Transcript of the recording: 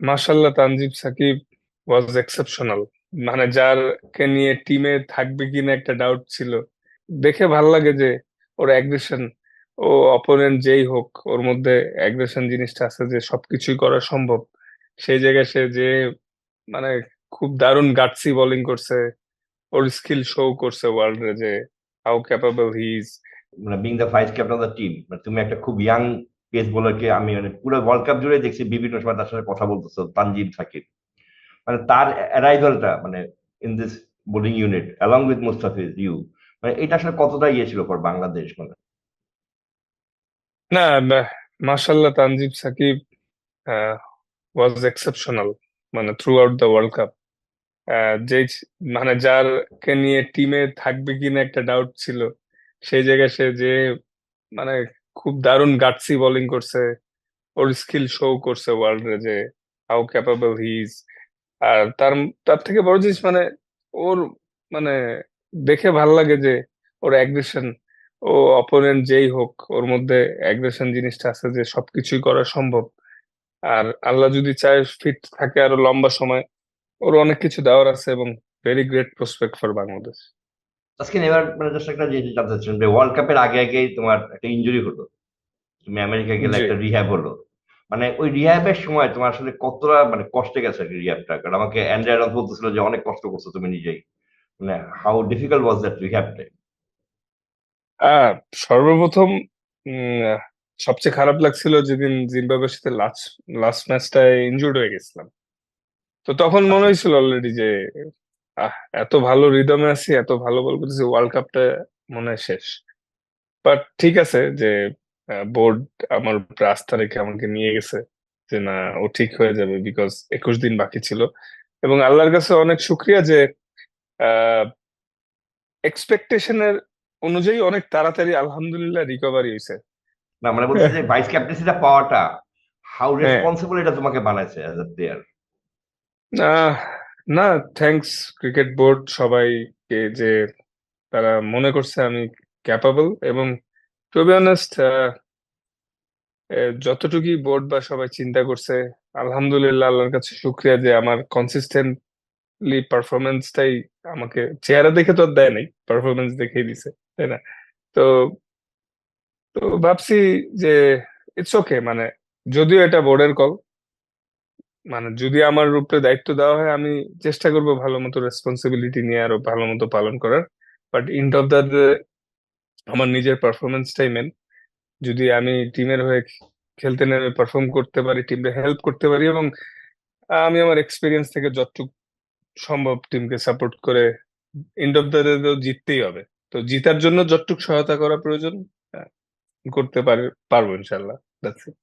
মাশাল্লাহ Tanzib Sakib was exceptional মানে যারকে নিয়ে টিমে থাকবে কিনা একটা ডাউট ছিল। দেখে ভালো লাগে যে ওর অ্যাগ্রেশন ও অপোনেন্ট যেই হোক, ওর মধ্যে অ্যাগ্রেশন জিনিসটা আছে যে সবকিছুই করা সম্ভব। সেই জায়গায় সে যে মানে খুব দারুণ গাটসি বোলিং করছে, ওর স্কিল শো করছে ওয়ার্ল্ডে যে হাউ ক্যাপাবল হি ইজ মানে being the vice captain of the team মানে তুমি একটা খুব ইয়াং পেস বোলারকে আমি মানে পুরো ওয়ার্ল্ড কাপ জুড়ে দেখছি বিভিন্ন সময় তার সাথে কথা বলতেছো তানজিব সাকিব। মানে তার অ্যারাইভালটা মানে in this bowling unit along with Mustafiz you মানে এটা আসলে কতটা ইয়ে ছিল ফর বাংলাদেশ মানে? না মাশাল্লাহ তানজিব সাকিব ওয়াজ এক্সেপশনাল মানে throughout the world cup যে মানে যারকে নিয়ে টিমে থাকবে কিনা একটা ডাউট ছিল, সেই জায়গায় সে যে মানে খুব দারুণ গাটসি বোলিং করছে। ওর স্কিল শো করছে ওয়ার্ল্ডে যে হাউ ক্যাপাবল হি ইজ আর তার তার থেকে বড় জিনিস মানে ওর মানে দেখে ভালো লাগে যে ওর অ্যাগ্রেশন ও অপোনেন্ট যেই হোক, ওর মধ্যে অ্যাগ্রেশন জিনিসটা আছে যে সবকিছুই করা সম্ভব। আর আল্লাহ যদি চায় ফিট থাকে আরও লম্বা সময়, ওর অনেক কিছু দেওয়ার আছে এবং very great prospect for Bangladesh আজকে এবার মানে জাস্ট একটা জিনিস জানতে চাচ্ছিলাম যে ওয়ার্ল্ড কাপের আগে আগেই তোমার একটা ইনজুরি হলো। তুমি আমেরিকা গেলে একটা রিহ্যাব হলো। মানে ওই রিহ্যাবের সময় তোমার আসলে কতটা মানে কষ্টে গেছে আর কি রিহ্যাবটা কারণ আমাকে অ্যান্ড্রয়েড বলতেছিল যে অনেক কষ্ট করছ তুমি নিজেই। মানে how difficult was that rehab time সর্বপ্রথম সবচেয়ে খারাপ লাগছিল যেদিন জিম্বাবুয়ের সাথে লাস্ট লাস্ট ম্যাচটায় ইনজুর্ড হয়ে গেছিলাম। তো তখন মনে আচ্ছা। হয়েছিল অলরেডি যে এত ভালো রিদমে আছি এত ভালো বল করতেছি ওয়ার্ল্ড কাপটা মনে হয় শেষ। বাট ঠিক আছে যে বোর্ড আমার আস্থা রেখে আমাকে নিয়ে গেছে যে না ও ঠিক হয়ে যাবে বিকজ একুশ দিন বাকি ছিল। এবং আল্লাহর কাছে অনেক শুক্রিয়া যে এক্সপেকটেশনের অনুযায়ী অনেক তাড়াতাড়ি আলহামদুলিল্লাহ রিকভারি হয়েছে না মানে বলছি যে ভাইস ক্যাপ্টেন্সিটা পাওয়াটা হাউ হ্যাঁ। রেসপন্সিবল এটা তোমাকে বানাইছে অ্যাজ এ প্লেয়ার না থ্যাঙ্কস ক্রিকেট বোর্ড সবাইকে যে তারা মনে করছে আমি ক্যাপাবল এবং টু বি অনেস্ট যতটুকুই বোর্ড বা সবাই চিন্তা করছে, আলহামদুলিল্লাহ আল্লাহর কাছে শুক্রিয়া যে আমার কনসিস্টেন্টলি পারফরমেন্সটাই আমাকে চেহারা দেখে তো আর দেয় নাই পারফরমেন্স দেখেই দিছে, তাই না? তো তো ভাবছি যে ইটস ওকে মানে যদিও এটা বোর্ডের কল মানে যদি আমার উপরে দায়িত্ব দেওয়া হয়, আমি চেষ্টা করব ভালো মতো রেসপন্সিবিলিটি নিয়ে আরও ভালো মতো পালন করার। বাট এন্ড অফ দ্য আমার নিজের পারফরমেন্সটাই মেন যদি আমি টিমের হয়ে খেলতে নেমে পারফর্ম করতে পারি টিমকে হেল্প করতে পারি এবং আমি আমার এক্সপিরিয়েন্স থেকে যতটুকু সম্ভব টিমকে সাপোর্ট করে এন্ড অফ দ্য ডে জিততেই হবে। তো জিতার জন্য যতটুকু সহায়তা করা প্রয়োজন করতে পারে, পারব ইনশাল্লাহ দ্যাটস ইট